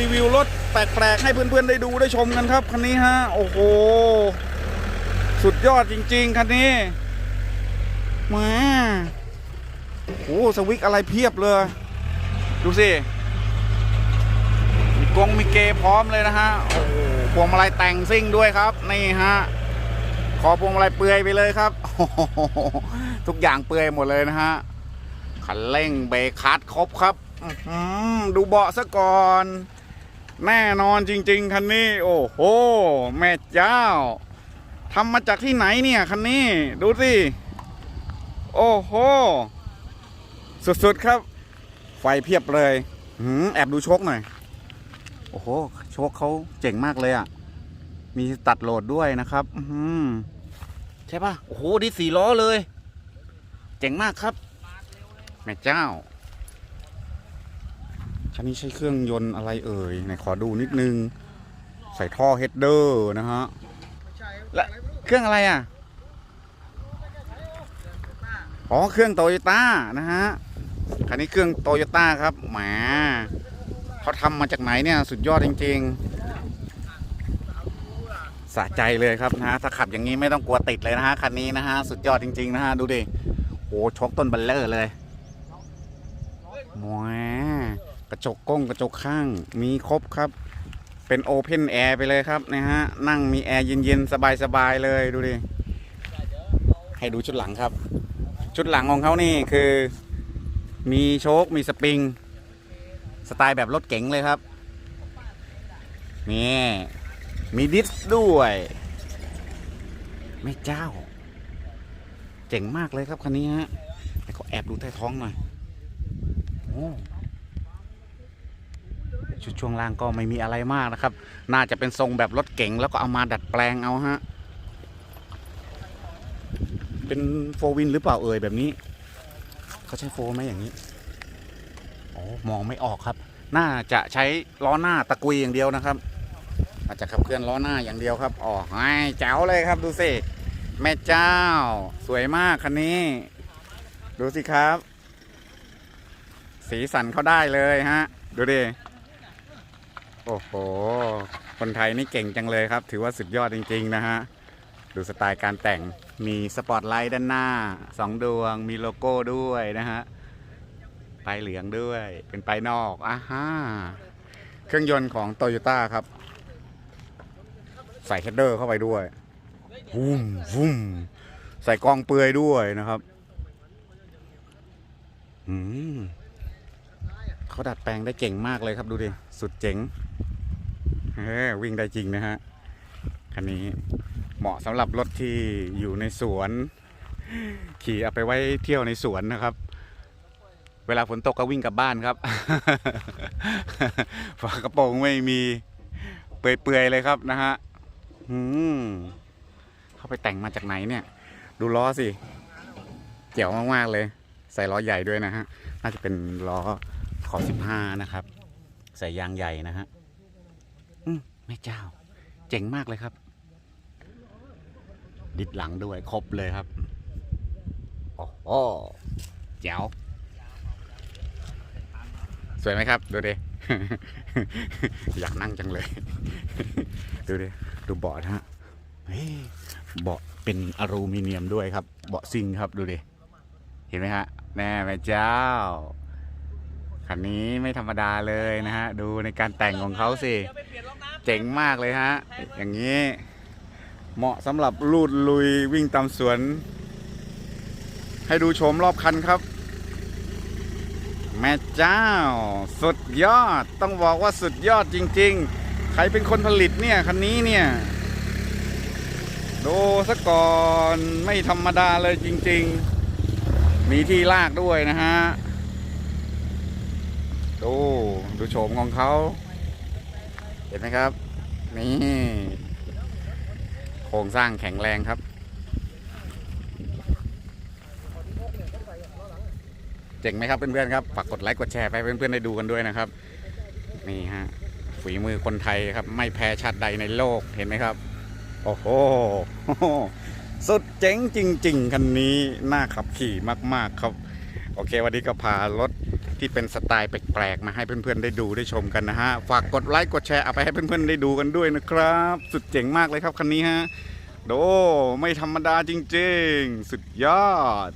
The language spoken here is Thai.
รีวิวรถแปลกๆให้เพื่อนๆได้ดูได้ชมกันครับคันนี้ฮะโอ้โหสุดยอดจริง ๆคันนี้มาโอ้สวิกอะไรเพียบเลย ดูสิมีกงมีเกพร้อมเลยนะฮะโอ้โหพวงมาลัยแต่งซิ่งด้วยครับนี่ฮะขอพวงมาลัยเปลือยไปเลยครับทุกอย่างเปลือยหมดเลยนะฮะคันเร่งเบรกคลัดครบครับดูเบาะซะก่อน แน่นอนจริง ๆ คันนี้ โอ้โห แม่เจ้าทำมาจากที่ไหนเนี่ย คันนี้ ดูสิ โอ้โห สุด ๆ ครับ ไฟเพียบเลยหืมแอบดูโชคหน่อย โอ้โห โชคเขาเจ๋งมากเลยอะ มีตัดโหลดด้วยนะครับอือหือใช่ปะโอ้โหดีสี่ล้อเลย เจ๋งมากครับ แม่เจ้า คันนี้ใช้เครื่องยนต์อะไรเอ่ยไหนขอดูนิดนึง ใส่ท่อเฮดเดอร์นะฮะและเครื่องอะไรอะอ๋อเครื่องโตโยต้านะฮะคันนี้เครื่องโตโยต้าครับแหมเขาทำมาจากไหนเนี่ยสุดยอดจริง ๆ สะใจเลยครับนะฮะถ้าขับอย่างนี้ไม่ต้องกลัวติดเลยนะฮะคันนี้นะฮะสุดยอดจริง ๆ นะฮะดูดิโอ้ชกต้นบัลเลอร์เลยแหม กระจกก้งกระจกข้างมีครบครับ เป็นโอเพนแอร์ไปเลยครับนะฮะนั่งมีแอร์เย็นๆ สบายๆ เลยดูดิให้ดูชุดหลังครับ ชุดหลังของเขานี่คือ มีโชคมีสปริง สไตล์แบบรถเก๋งเลยครับนี่มีดิสด้วยแม่เจ้า เจ๋งมากเลยครับคันนี้ฮะแต่เขาแอบดูใต้ท้องหน่อยโอ้ ชุดช่วงล่างก็ไม่มีอะไรมากนะครับ น่าจะเป็นทรงแบบรถเก๋งแล้วก็เอามาดัดแปลงเอาฮะ เป็นโฟวินหรือเปล่าเอ่ยแบบนี้ เขาใช้โฟไหมอย่างนี้โอ้มองไม่ออกครับ น่าจะใช้ล้อหน้าตะกุยอย่างเดียวนะครับ อาจจะขับเคลื่อนล้อหน้าอย่างเดียวครับอ๋อไอ้แจ๋วเลยครับดูสิแม่เจ้า สวยมากคันนี้ ดูสิครับ สีสันเขาได้เลยฮะ ดูดิ โอ้โห คนไทยนี่เก่งจังเลยครับ ถือว่าสุดยอดจริง ๆ นะฮะ ดูสไตล์การแต่ง มีสปอตไลท์ด้านหน้าสองดวง มีโลโก้ด้วยนะฮะปลายเหลืองด้วย เป็นปลายนอกอ่าฮะเครื่องยนต์ของโตโยต้าครับ ใส่เฮดเดอร์เข้าไปด้วยวุ้มวุ้มใส่กองเปลือยด้วยนะครับ อืมเขาดัดแปลงได้เก่งมากเลยครับดูดิ สุดเจ๋ง เฮ้ยวิ่งได้จริงนะฮะคันนี้เหมาะสำหรับรถที่อยู่ในสวน ขี่เอาไปไว้เที่ยวในสวนนะครับ เวลาฝนตกก็วิ่งกลับบ้านครับ ฝากระโปรงไม่มีเปื่อยๆเลยครับนะฮะอืมเขาไปแต่งมาจากไหนเนี่ย ดูล้อสิเจ๋วมากๆเลย ใส่ล้อใหญ่ด้วยนะฮะ น่าจะเป็นล้อขอสิบห้านะครับ ใส่ยางใหญ่นะฮะ แม่เจ้า เจ๋งมากเลยครับ ดิดหลังด้วยครบเลยครับ โอ้โหแจ๋วสวยไหมครับ ดูดิ อยากนั่งจังเลย ดูดิ ดูเบาะนะฮะเฮ้ยเบาะเป็นอลูมิเนียมด้วยครับ เบาะซิงครับ ดูดิ เห็นไหมฮะ แน่แม่เจ้า คันนี้ไม่ธรรมดาเลยนะฮะ ดูในการแต่งของเขาสิ เจ๋งมากเลยฮะ อย่างนี้ เหมาะสำหรับลูดลุยวิ่งตามสวน ให้ดูโฉมรอบคันครับ แม่เจ้า สุดยอดต้องบอกว่าสุดยอดจริง ๆ ใครเป็นคนผลิตเนี่ยคันนี้เนี่ยดูซะก่อนไม่ธรรมดาเลยจริง ๆ มีที่ลากด้วยนะฮะ ดูดูโฉมของเขา เห็นไหมครับ นี่ โครงสร้างแข็งแรงครับ เจ๋งไหมครับเพื่อนๆครับฝากกดไลค์กดแชร์ไปเพื่อนๆได้ดูกันด้วยนะครับ นี่ฮะฝีมือคนไทยครับ ไม่แพ้ชาติใดในโลกเห็นไหมครับ โอ้โหสุดเจ๋งจริง ๆ คันนี้น่าขับขี่มาก ๆ ครับ โอเค วันนี้ก็พารถ ที่เป็นสไตล์แปลกๆ มาให้เพื่อนๆได้ดูได้ชมกันนะฮะ ฝากกดไลค์กดแชร์เอาไปให้เพื่อนๆได้ดูกันด้วยนะครับ สุดเจ๋งมากเลยครับคันนี้ฮะ โดไม่ธรรมดาจริงๆ สุดยอด